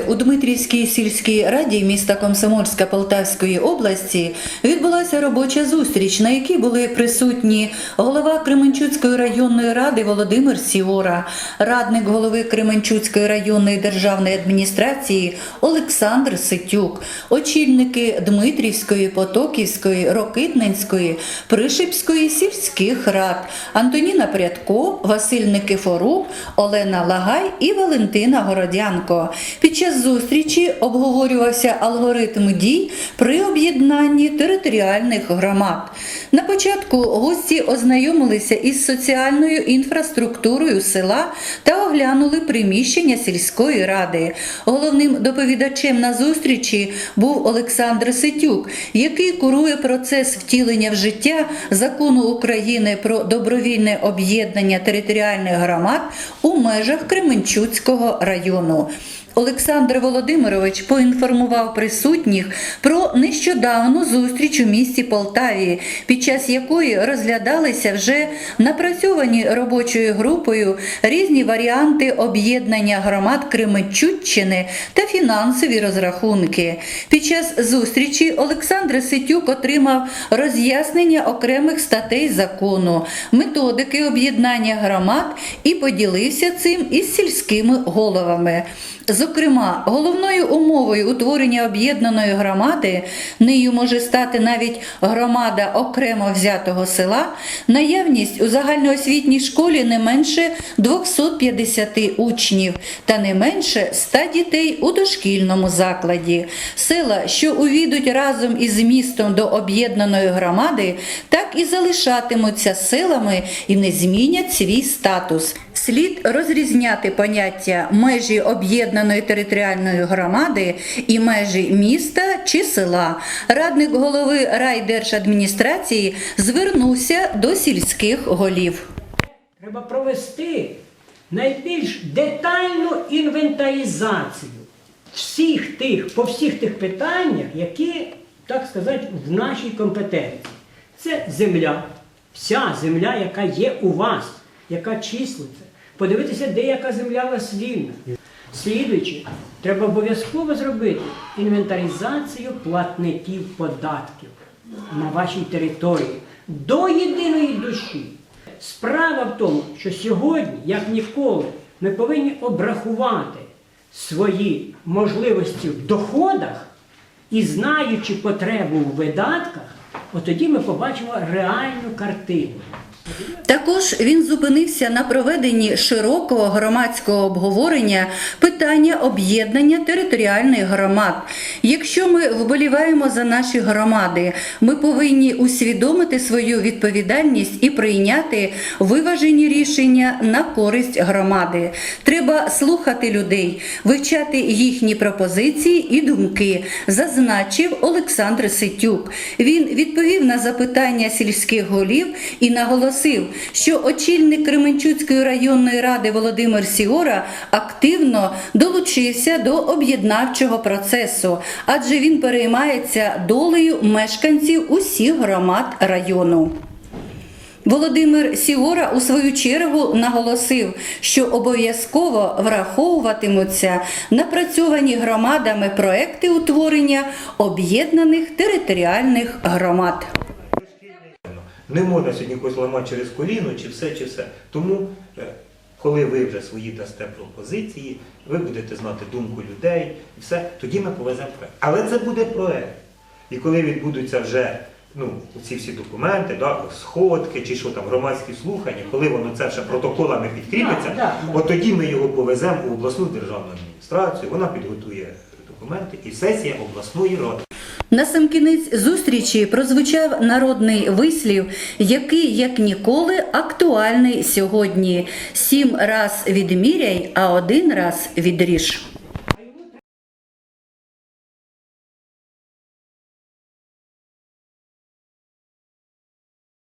у Дмитрівській сільській раді міста Комсомольська Полтавської області відбулася робоча зустріч, на якій були присутні голова Кременчуцької районної ради Володимир Сіора, радник голови Кременчуцької районної державної адміністрації Олександр Ситюк, очільники Дмитрівської, Потоківської, Рокитненської, Пришипської сільських рад Антоніна Прядко, Василь Никифорук, Олена Лагай і Валентина Городянко. Під час зустрічі обговорювався алгоритм дій при об'єднанні територіальних громад. На початку гості ознайомилися із соціальною інфраструктурою села та оглянули приміщення сільської ради. Головним доповідачем на зустрічі був Олександр Ситюк, який курує процес втілення в життя закону України про добровільне об'єднання територіальних громад у межах Кременчуцького району. Олександр Володимирович поінформував присутніх про нещодавну зустріч у місті Полтаві, під час якої розглядалися вже напрацьовані робочою групою різні варіанти об'єднання громад Кременчуччини та фінансові розрахунки. Під час зустрічі Олександр Ситюк отримав роз'яснення окремих статей закону, методики об'єднання громад і поділився цим із сільськими головами. Зокрема, головною умовою утворення об'єднаної громади нею може стати навіть громада окремо взятого села, наявність у загальноосвітній школі не менше 250 учнів та не менше 100 дітей у дошкільному закладі. Села, що увійдуть разом із містом до об'єднаної громади, так і залишатимуться селами і не змінять свій статус. Слід розрізняти поняття межі об'єднаної територіальної громади і межі міста чи села. Радник голови райдержадміністрації звернувся до сільських голів. Треба провести найбільш детальну інвентаризацію всіх тих, по всіх тих питаннях, які, так сказати, в нашій компетенції. Це земля, вся земля, яка є у вас, яка числиться. Подивитися, де яка земля у вас вільна. Слідуючи, треба обов'язково зробити інвентаризацію платників податків на вашій території до єдиної душі. Справа в тому, що сьогодні, як ніколи, ми повинні обрахувати свої можливості в доходах і знаючи потребу в видатках, от тоді ми побачимо реальну картину. Також він зупинився на проведенні широкого громадського обговорення питання об'єднання територіальних громад. Якщо ми вболіваємо за наші громади, ми повинні усвідомити свою відповідальність і прийняти виважені рішення на користь громади. Треба слухати людей, вивчати їхні пропозиції і думки, зазначив Олександр Ситюк. Він відповів на запитання сільських голів і наголосив, що очільник Кременчуцької районної ради Володимир Сіора активно долучився до об'єднавчого процесу, адже він переймається долею мешканців усіх громад району. Володимир Сіора у свою чергу наголосив, що обов'язково враховуватимуться напрацьовані громадами проекти утворення об'єднаних територіальних громад. Не можна сьогодні когось ламати через коліно, чи все, чи все. Тому, е, коли ви вже свої дасте пропозиції, ви будете знати думку людей, і все, тоді ми повеземо проект. Але це буде проект. І коли відбудуться вже ну, ці всі документи, да, сходки чи що там, громадські слухання, коли воно це ще протоколами підкріпиться, да, да. от тоді ми його повеземо у обласну державну адміністрацію, вона підготує документи і сесія обласної ради. На сам кінець зустрічі прозвучав народний вислів, який як ніколи актуальний сьогодні. Сім раз відміряй, а один раз відріж.